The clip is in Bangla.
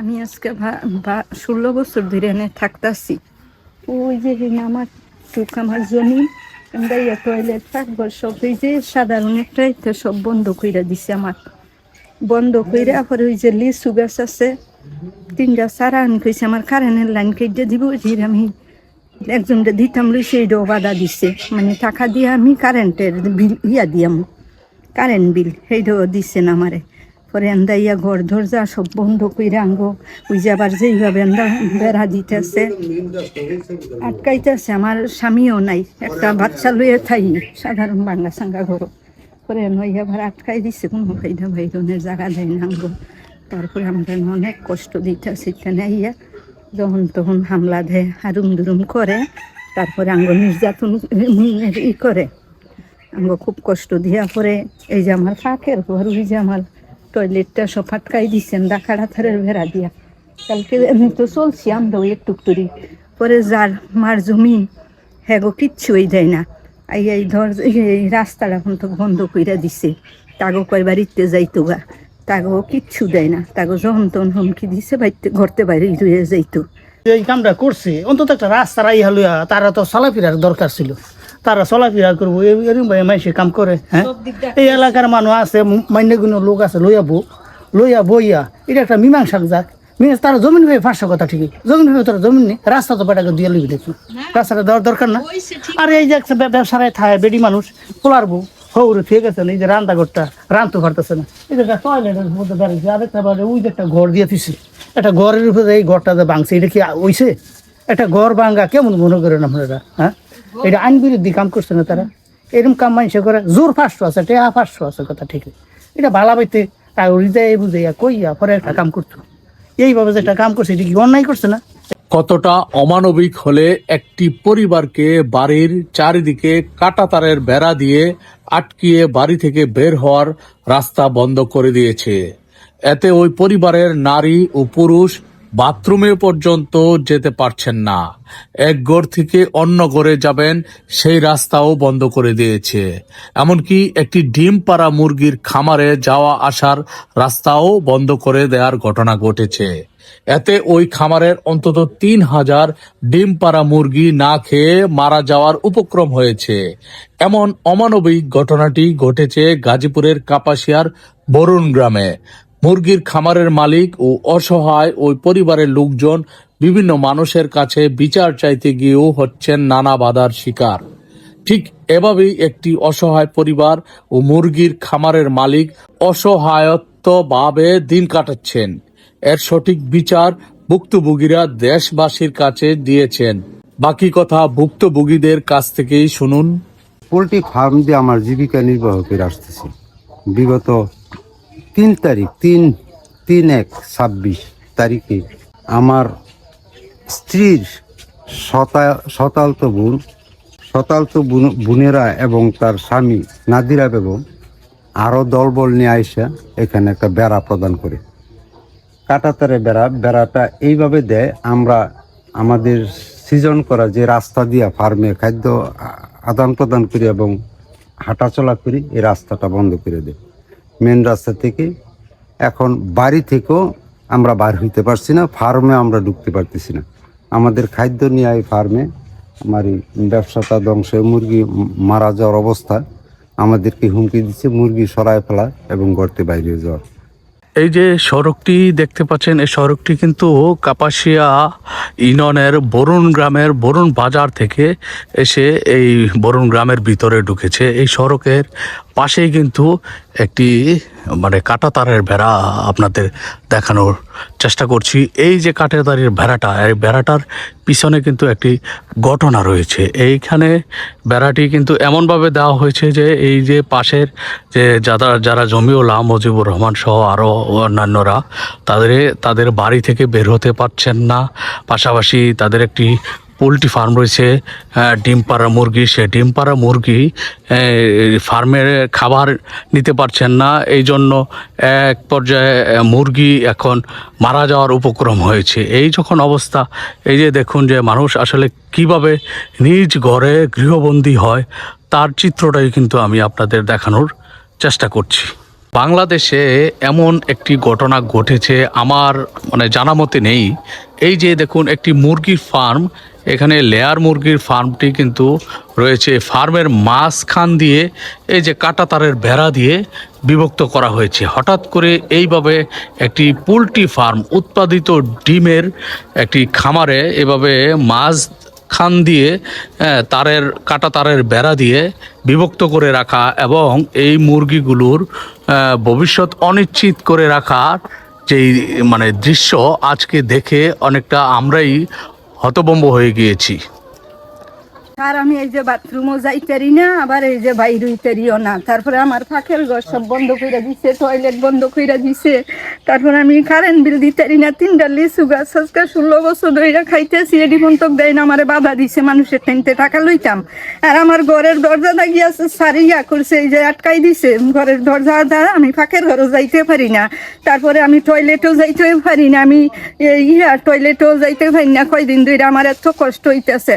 আমি আজকে ষোলো বছর ধরে এনে থাকতাছি। ওই যে আমার টুক আমার জমি আমরা টয়লেট পাকঘর সব, এই যে সাধারণ একটা এটা সব বন্ধ কইরা দিছে আমার। বন্ধ কইরা পরে ওই যে লিচু গাছ আছে, তিনটা সারা আনি কইছে, আমার কারেন্টের লাইন কেটে দিব যে আমি একজনটা দিতাম সেইটাও বাধা দিছে। মানে টাকা দিয়ে আমি কারেন্টের বিল ইয়া দিয়াম কারেন্ট বিল সেইটাও দিছে না আমারে। পরে এন্দা ইয়া ঘর দরজা সব বন্ধ কইরা আঙ্গো ওই যে আবার যেইভাবে এন্দা বেড়া দিতেছে। আটকাইতেছে, আমার স্বামীও নাই, একটা বাচ্চা লইয়া থাই, সাধারণ বাংলা সাঙ্গা ঘর। পরে নই আবার আটকাই দিছে, কোনো ফাইদা ভাইরনের জায়গা দেয় না আঙ্গো। তারপরে আমরা অনেক কষ্ট দিতেছি এখানে ইয়া যখন তখন হামলা দেয়, হারুম দুরুম করে। তারপরে আঙ্গ নির্যাতন, ই করে। আঙ্গ খুব কষ্ট দিয়া পরে, এই যে আমার ফাঁকের ঘর, ওই যে আমার টয়লেটটা সব ফাটকাই দিচ্ছেন ডাকাড়া থারের ভেড়া দিয়া। কালকে আমি তো চলছি, আমরাও একটু করি পরে যার মার জমি, হ্যাগো কিচ্ছুই দেয় না। এই এই ধর, এই রাস্তাটা এখন তো বন্ধ কইরা দিছে। তাগো কয় বাড়িতে যাইতো গা। তাগো কিচ্ছু দেয় না। তাগো যখন তখন হুমকি দিছে বাড়িতে ঘরতে বাইরে রয়ে যাইতো। এই কামটা করছে। অন্তত একটা রাস্তা রাই হালুয়া তারা তো চলাফেরার দরকার ছিল। তারা চলাফেরা করব এরকম ভাবে মাইসে কাম করে হ্যাঁ এই এলাকার মানুষ আছে মান্যগুণ লোক আছে লইয়া বউ লইয়া বইয়া এটা একটা মীমাংসা যাক। তারা জমিন ভাই ফাঁসা কথা ঠিকই। জমিন ভাবে তারা জমিন নেই রাস্তা তো বেটাকে দিয়ে লিবি দেখি রাস্তাটা দেওয়ার দরকার না। আর এই যে ব্যবসায় থায় বেডি মানুষ খোলার বউ হৌরে আছে না এই যে রান্না ঘরটা রানতে পারতেছে না। এই যে টয়লেটের মধ্যে দাঁড়িয়েছে আরেকটা বারে ওই যে একটা ঘর দিয়ে দিছে। একটা ঘরের উপরে এই ঘরটা যে ভাঙছে এটা কি ওইছে একটা ঘর ভাঙ্গা কেমন মনে করেন আপনারা হ্যাঁ? এটা আইন বিরোধী কাম করছে না তারা। এরকম কাম মানুষে করে, জোর ফাঁসশো আছে টেহা ফাঁসশো আছে কথা ঠিক এটা ভালা তাই হৃদয় কইয়া পরে একটা কাম করতো। এইভাবে কাম করছে, এটা কি অন্যায় করছে না? কতটা অমানবিক হলে একটি পরিবারকে বাড়ির চারিদিকে কাটাতারের বেড়া দিয়ে আটকিয়ে বাড়ি থেকে বের হওয়ার রাস্তা বন্ধ করে দিয়েছে। এতে ওই পরিবারের নারী ও পুরুষ বাথরুমে পর্যন্ত যেতে পারছেন না। এক ঘর থেকে অন্য ঘরে যাবেন, সেই রাস্তাও বন্ধ করে দিয়েছে। এমনকি একটি ডিম পাড়া মুরগির খামারে যাওয়া আসার রাস্তাও বন্ধ করে দেওয়ার ঘটনা ঘটেছে। এতে ওই খামারের অন্তত তিন হাজার ডিম পাড়া মুরগি না খেয়ে মারা যাওয়ার উপক্রম হয়েছে। এমন অমানবিক ঘটনাটি ঘটেছে গাজীপুরের কাপাসিয়ার বরুণ গ্রামে। মুরগির খামারের মালিক ও অসহায় ওই পরিবারের লোকজন বিভিন্ন মানুষের কাছে বিচার চাইতে গিয়েও হচ্ছেন নানা বাধার শিকার। ঠিক এভাবেই একটি অসহায় পরিবার ও মুরগির খামারের মালিক অসহায়ত্বভাবে দিন কাটাচ্ছেন। এর সঠিক বিচার ভুক্তভোগীরা দেশবাসীর কাছে দিয়েছেন। বাকি কথা ভুক্তভোগীদের কাছ থেকেই শুনুন। পোলট্রি ফার্ম দিয়ে আমার জীবিকা নির্বাহ করে আসতেছি। বিগত তিন তারিখ, তিন তিন এক ছাব্বিশ তারিখে আমার স্ত্রীর শতা শতালত বোন শতালত বোন- বোনেরা এবং তার স্বামী নাদিরা বেগম আরও দলবল নিয়ে আইসা এখানে একটা বেড়া প্রদান করে। কাটাতারে বেড়া, বেড়াটা এইভাবে দেয়, আমরা আমাদের সৃজন করা যে রাস্তা দিয়া ফার্মে খাদ্য আদান প্রদান করি এবং হাঁটাচলা করি, এই রাস্তাটা বন্ধ করে দেয়। মেন রাস্তা থেকে। এখন বাড়ি থেকেও আমরা বার হইতে পারছি না, ফার্মে আমরা ঢুকতে পারতেছি না। আমাদের খাদ্য নিয়ে এই ফার্মে আমার এই ব্যবসাটা ধ্বংস মুরগি মারা যাওয়ার অবস্থা। আমাদেরকে হুমকি দিচ্ছে মুরগি সরায় ফেলা এবং গর্তে বাইরে যাওয়া। এই যে সড়কটি দেখতে পাচ্ছেন, এই সড়কটি কিন্তু কাপাসিয়া ইউনিয়নের বরুণ গ্রামের বরুণ বাজার থেকে এসে এই বরুণ গ্রামের ভিতরে ঢুকেছে। এই সড়কের পাশেই কিন্তু একটি মানে কাটা তারের বেড়া আপনাদের দেখানোর চেষ্টা করছি। এই যে কাটা তারের ভেড়াটা, এই বেড়াটার পিছনে কিন্তু একটি ঘটনা রয়েছে। এইখানে বেড়াটি কিন্তু এমনভাবে দেওয়া হয়েছে যে, এই যে পাশের যে যারা যারা জমিওলা মজিবুর রহমান সহ আরও অন্যান্যরা, তাদের তাদের বাড়ি থেকে বের হতে পারছেন না। পাশাপাশি তাদের একটি পোলট্রি ফার্ম রয়েছে ডিম পাড়া মুরগি, সে ডিম পাড়া মুরগি ফার্মের খাবার নিতে পারছেন না। এই জন্য এক পর্যায়ে মুরগি এখন মারা যাওয়ার উপক্রম হয়েছে। এই যখন অবস্থা, এই যে দেখুন যে মানুষ আসলে কীভাবে নিজ ঘরে গৃহবন্দী হয়, তার চিত্রটাই কিন্তু আমি আপনাদের দেখানোর চেষ্টা করছি। বাংলাদেশে এমন একটি ঘটনা ঘটেছে, আমার মানে জানা মতে নেই। এই যে দেখুন, একটি মুরগির ফার্ম এখানে লেয়ার মুরগির ফার্মটি কিন্তু রয়েছে। ফার্মের মাঝখান দিয়ে এই যে কাটা তারের বেড়া দিয়ে বিভক্ত করা হয়েছে। হঠাৎ করে এইভাবে একটি পোলট্রি ফার্ম উৎপাদিত ডিমের একটি খামারে এভাবে মাছ খান দিয়ে তারের, কাটা তারের বেড়া দিয়ে বিভক্ত করে রাখা এবং এই মুরগিগুলোর ভবিষ্যৎ অনিশ্চিত করে রাখার যেই মানে দৃশ্য আজকে দেখে অনেকটা আমরাই হতবম্ব হয়ে গিয়েছি। আর আমি এই যে বাথরুমও যাইতারি না, আবার এই যে বাইরে হইতারিও না। তারপরে আমার ফাঁকের ঘর সব বন্ধ করে দিছে টয়লেট বন্ধ করে দিছে। তারপরে আমি কারেন্ট বিল দিতারি না, তিনটা লিচু গাছ, আজকে ষোলো বছর ধরে খাইতেছি, এডি পন্তক দেয় না, আমারে বাধা দিছে, মানুষের টেনতে টাকা লইতাম। আর আমার ঘরের দরজা দাগিয়ে আছে সারিয়া করছে, এই যে আটকাই দিছে, ঘরের দরজা দ্বারা আমি ফাঁকের ঘরও যাইতে পারি না। তারপরে আমি টয়লেটও যাইতে পারি না, আমি ইয়া টয়লেটও যাইতে পারি না, কয়দিন ধরে আমার এত কষ্ট হইতেছে।